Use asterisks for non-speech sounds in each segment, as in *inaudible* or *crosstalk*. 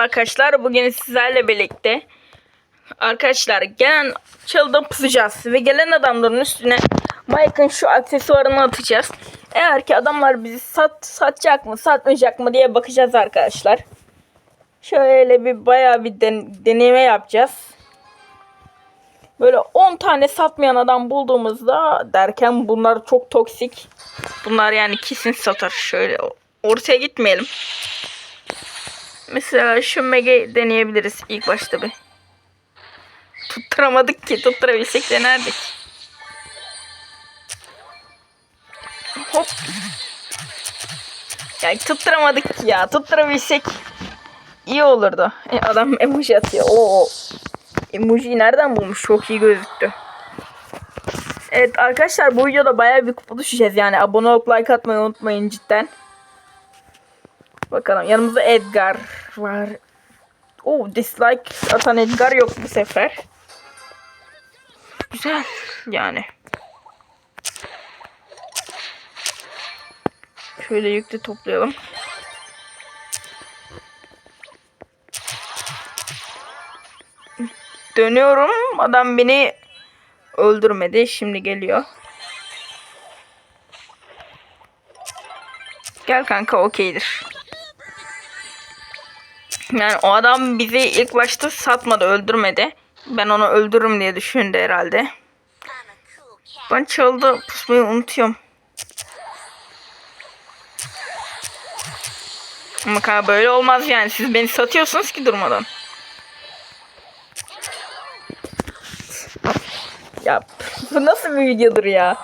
arkadaşlar. Bugün sizlerle birlikte arkadaşlar gelen çalıda pusacağız ve gelen adamların üstüne Mike'ın şu aksesuarını atacağız. Eğer ki adamlar bizi sat satacak mı, satmayacak mı diye bakacağız arkadaşlar. Şöyle bir bayağı bir den- deneme yapacağız. Böyle 10 tane satmayan adam bulduğumuzda derken bunlar çok toksik. Bunlar yani kesin satar. Şöyle ortaya gitmeyelim. Mesela şu mega deneyebiliriz ilk başta bir. Tutturamadık ki. Tutturabilsek denerdik. Hop. Ya tutturamadık ya. Tutturabilsek iyi olurdu. E, adam emoji atıyor. Oo. Emojiyi nereden bulmuş? Çok iyi gözüktü. Evet arkadaşlar bu videoda bayağı bir kupa düşeceğiz. Yani abone olup like atmayı unutmayın cidden. Bakalım yanımızda Edgar var. Oo dislike atan Edgar yok bu sefer. Güzel yani. Şöyle yükle toplayalım. Dönüyorum. Adam beni öldürmedi. Şimdi geliyor. Gel kanka okeydir. Yani o adam bizi ilk başta satmadı, öldürmedi. Ben onu öldürürüm diye düşündü herhalde. Ben çaldı pusmayı unutuyorum. Ama böyle olmaz yani. Siz beni satıyorsunuz ki durmadan. Ya bu nasıl bir videodur ya?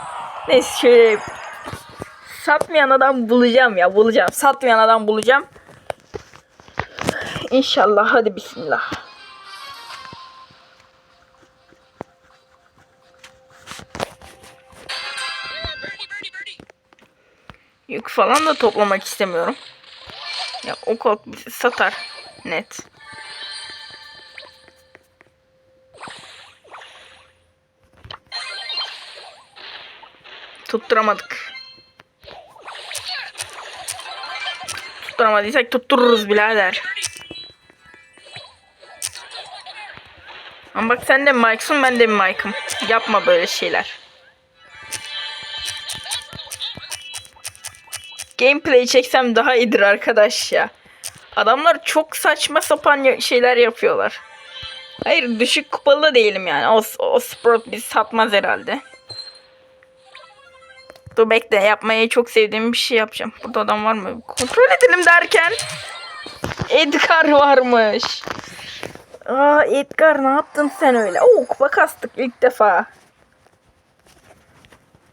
Neyse şöyle satmayan adam bulacağım ya bulacağım. Satmayan adam bulacağım. İnşallah hadi bismillah. Yük falan da toplamak istemiyorum. Ya o bizi satar. Net. Tutturamadık. Tutturamadıysak tuttururuz birader. Ama bak sen de Mike'sın ben de Mike'ım. Yapma böyle şeyler. Gameplay çeksem daha iyidir arkadaş ya. Adamlar çok saçma sapan şeyler yapıyorlar. Hayır düşük kupalı değilim yani. O, o Sprout bizi satmaz herhalde. Dur bekle yapmayı çok sevdiğim bir şey yapacağım. Burada adam var mı? Kontrol edelim derken Edgar varmış. Aa Edgar ne yaptın sen öyle? Oo kupa kastık ilk defa.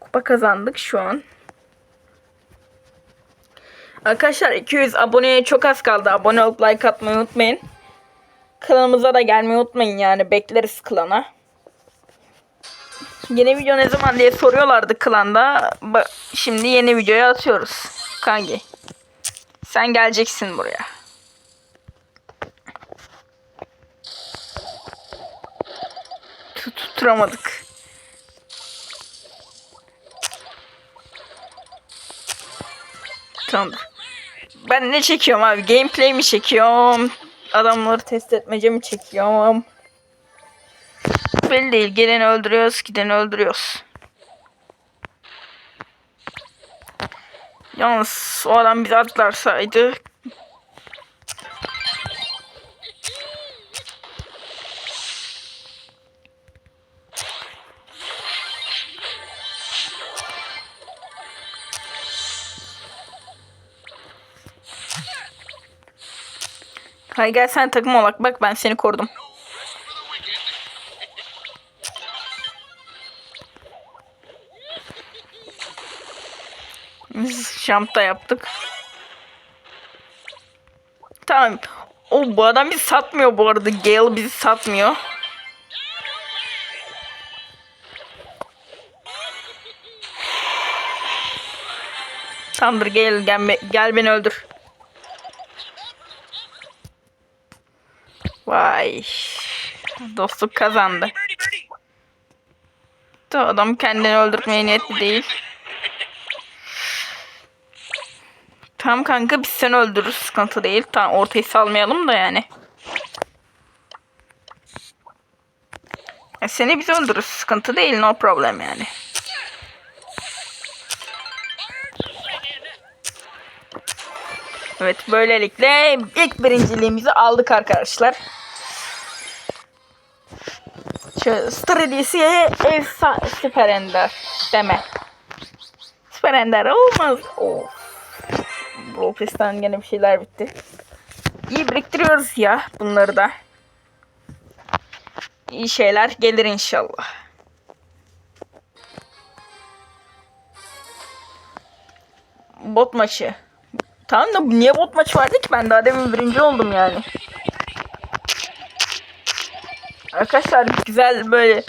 Kupa kazandık şu an. Arkadaşlar 200 aboneye çok az kaldı. Abone olup like atmayı unutmayın. Kanalımıza da gelmeyi unutmayın yani bekleriz klana. Yeni video ne zaman diye soruyorlardı klanda. Şimdi yeni videoyu atıyoruz. Kangi. Sen geleceksin buraya. Tutturamadık. Tamamdır. Ben ne çekiyorum abi? Gameplay mi çekiyorum? Adamları test etmece mi çekiyorum? Belli değil. Geleni öldürüyoruz, gideni öldürüyoruz. Yalnız o adam bizi atlarsaydı Hay gel sen takım olak bak ben seni korudum. Biz Jump yaptık. Tamam. O bu adam bizi satmıyor bu arada. Gale bizi satmıyor. Tamamdır gel gel, gel beni öldür. Vay. Dostluk kazandı. Da adam kendini öldürmeye niyetli değil. Tamam kanka biz seni öldürürüz. Sıkıntı değil. Tamam ortayı salmayalım da yani. Ya seni biz öldürürüz. Sıkıntı değil. No problem yani. Evet böylelikle ilk birinciliğimizi aldık arkadaşlar. Şöyle Star Hediyesi'ye efsane süper ender deme. Süper ender olmaz. Of. Brofist'ten gene bir şeyler bitti. İyi biriktiriyoruz ya bunları da. İyi şeyler gelir inşallah. Bot maçı. Tamam da niye bot maçı vardı ki? Ben daha demin birinci oldum yani. Arkadaşlar güzel böyle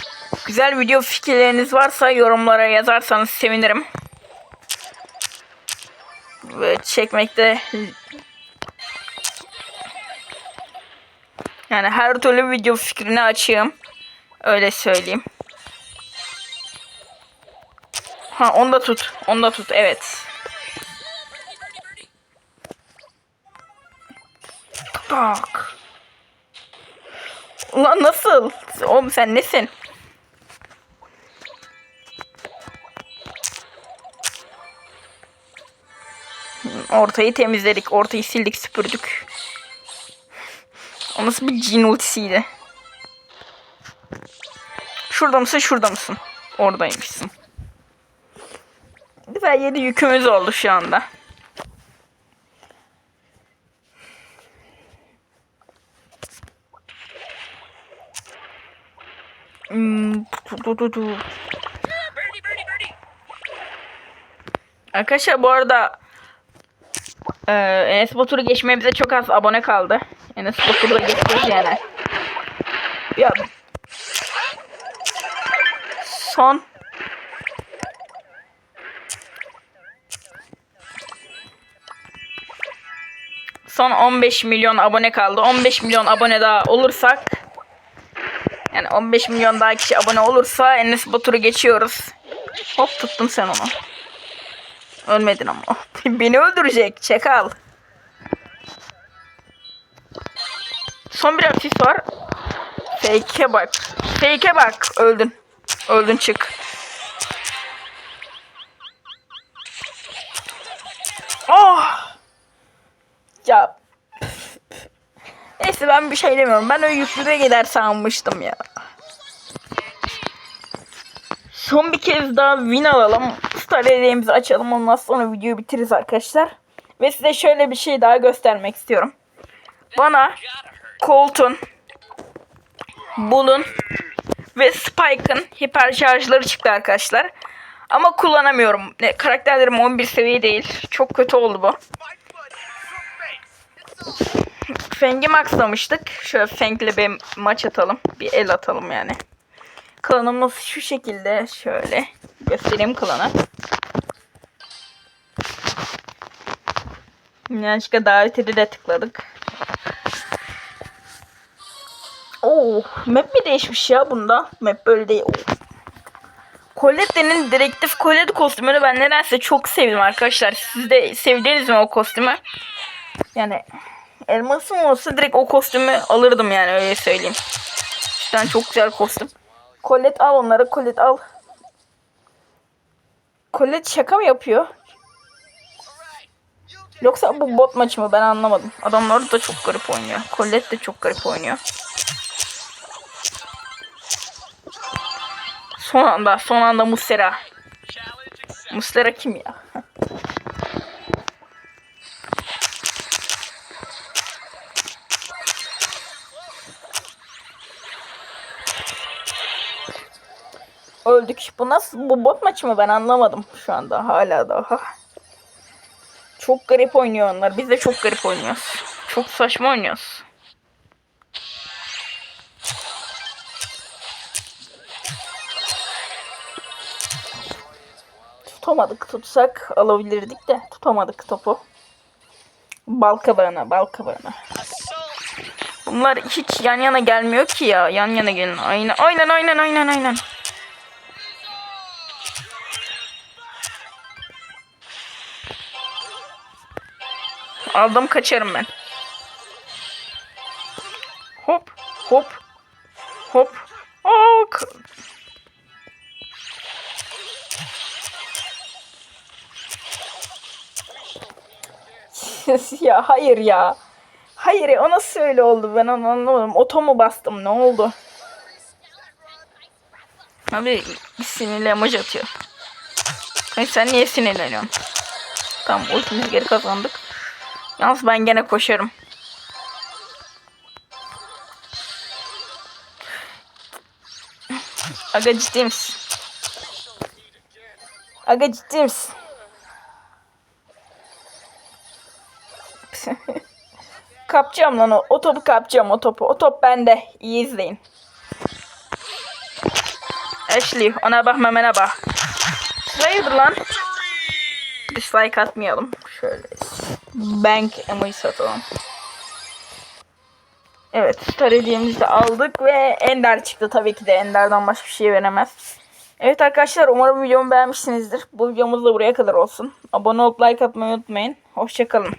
güzel video fikirleriniz varsa yorumlara yazarsanız sevinirim. Ve çekmekte yani her türlü video fikrini açığım. Öyle söyleyeyim. Ha onu da tut. Onu da tut. Evet. Tak. Ulan nasıl? Oğlum sen nesin? Ortayı temizledik. Ortayı sildik süpürdük. O nasıl bir cin ultisiydi? Şurada mısın? Şurada mısın? Oradaymışsın. Güzel 7 yükümüz oldu şu anda. Hmm, tu, tu. Arkadaşlar bu arada e, Enes Batur'u geçmeye bize çok az abone kaldı. Enes Batur'u da geçeceğiz yani. Ya son son 15 milyon abone kaldı. 15 milyon abone daha olursak yani 15 milyon daha kişi abone olursa Enes Batur'u geçiyoruz. Hop tuttum sen onu. Ölmedin ama. *laughs* Beni öldürecek. Çekal. Son bir asist var. Fake'e bak. Fake'e bak. Öldün. Öldün çık. Oh! Ya. Neyse ben bir şey demiyorum. Ben o yüklüde gider sanmıştım ya. Son bir kez daha win alalım. Star hediyemizi açalım. Ondan sonra videoyu bitiririz arkadaşlar. Ve size şöyle bir şey daha göstermek istiyorum. Bana Colt'un Bull'un ve Spike'ın hiper şarjları çıktı arkadaşlar. Ama kullanamıyorum. Ne, karakterlerim 11 seviye değil. Çok kötü oldu bu. Feng'i maxlamıştık. Şöyle Feng'le bir maç atalım. Bir el atalım yani. Klanımız şu şekilde. Şöyle göstereyim klanı. Yanlışlıkla davete de tıkladık. Oo, map mi değişmiş ya bunda? Map böyle değil. Oo. Colette'nin direktif Colette kostümünü ben nedense çok sevdim arkadaşlar. Siz de sevdiniz mi o kostümü? Yani elmasım olsa direkt o kostümü alırdım yani öyle söyleyeyim. Cidden çok güzel kostüm. Colette al onları. Colette al. Colette şaka mı yapıyor? Yoksa bu bot maçı mı ben anlamadım. Adamlar da çok garip oynuyor. Colette de çok garip oynuyor. Son anda, son anda Muslera. Muslera kim ya? Öldük. Bu nasıl bu bot maçı mı ben anlamadım şu anda hala daha. Çok garip oynuyor onlar. Biz de çok garip oynuyoruz. Çok saçma oynuyoruz. Tutamadık. Tutsak alabilirdik de tutamadık topu. Bal kabağına, bal kabağına. Bunlar hiç yan yana gelmiyor ki ya. Yan yana gelin. Aynen, aynen, aynen, aynen, aynen. Aldım kaçarım ben. Hop hop hop. Ok. *laughs* ya hayır ya. Hayır ya o nasıl öyle oldu ben onu anlamadım. Oto mu bastım ne oldu? Abi sinirli emoji atıyor. Hayır sen niye sinirleniyorsun? Tamam ultimizi geri kazandık. Yalnız ben gene koşarım. Aga ciddi misin? Aga ciddi misin? *laughs* kapacağım lan o. O topu kapacağım o topu. O top bende. İyi izleyin. Ashley ona bak memene bak. Hayırdır lan? Dislike atmayalım. Şöyle bank emoji satalım. Evet star hediyemizi aldık ve Ender çıktı tabii ki de Ender'dan başka bir şey veremez. Evet arkadaşlar umarım videomu beğenmişsinizdir. Bu videomuz da buraya kadar olsun. Abone olup like atmayı unutmayın. Hoşçakalın.